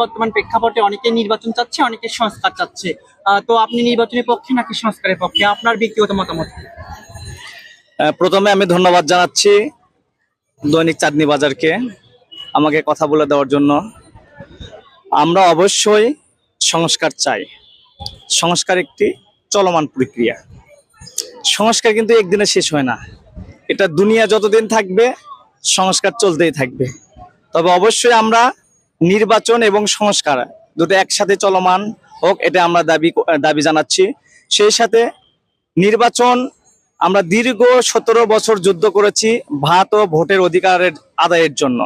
বর্তমান প্রেক্ষাপটে অনেকে নির্বাচন চাচ্ছে, অনেকে সংস্কার চাচ্ছে। তো আপনি নির্বাচনের পক্ষে নাকি সংস্কারের পক্ষে? আপনার ব্যক্তিগত মতামত প্রথমে আমি ধন্যবাদ জানাচ্ছি দৈনিক চাঁদনি বাজারকে আমাকে কথা বলে দেওয়ার জন্য। আমরা অবশ্যই সংস্কার চাই। সংস্কার একটি চলমান প্রক্রিয়া। সংস্কার কিন্তু একদিনে শেষ হয় না। এটা দুনিয়া যতদিন থাকবে, সংস্কার চলতেই থাকবে। তবে অবশ্যই আমরা নির্বাচন এবং সংস্কার, দুটো একসাথে চলমান হোক, এটা আমরা দাবি দাবি জানাচ্ছি। সেই সাথে নির্বাচন আমরা দীর্ঘ সতেরো বছর যুদ্ধ করেছি ভাত ও ভোটের অধিকারের আদায়ের জন্য।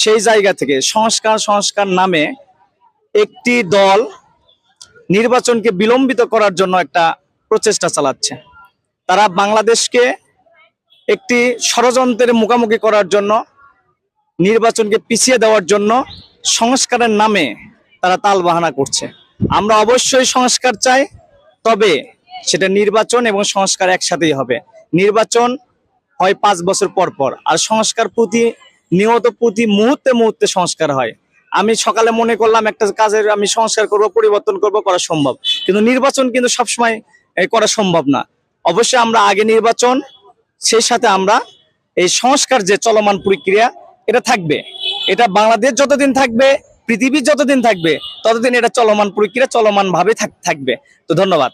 সেই জায়গা থেকে সংস্কার সংস্কার নামে একটি দল নির্বাচনকে বিলম্বিত করার জন্য একটা প্রচেষ্টা চালাচ্ছে। তারা বাংলাদেশকে একটি ষড়যন্ত্রের মুখোমুখি করার জন্য, নির্বাচনকে পিছিয়ে দেওয়ার জন্য সংস্কারের নামে তারা তালবাহানা করছে। আমরা অবশ্যই সংস্কার চাই, তবে সেটা নির্বাচন এবং সংস্কার একসাথেই হবে। নির্বাচন হয় পাঁচ বছর পর পর, আর সংস্কার প্রতি নিয়ত প্রতি মুহূর্তে মুহূর্তে সংস্কার হয়। আমি সকালে মনে করলাম একটা কাজের আমি সংস্কার করব, পরিবর্তন করব, করা সম্ভব। কিন্তু নির্বাচন কিন্তু সবসময় করা সম্ভব না। অবশ্যই আমরা আগে নির্বাচন, সেই সাথে আমরা এই সংস্কার যে চলমান প্রক্রিয়া, এটা থাকবে। এটা বাংলাদেশ যতদিন থাকবে, পৃথিবী যতদিন থাকবে, ততদিন এটা চলমান প্রক্রিয়া চলমান ভাবে থাকবে। তো ধন্যবাদ।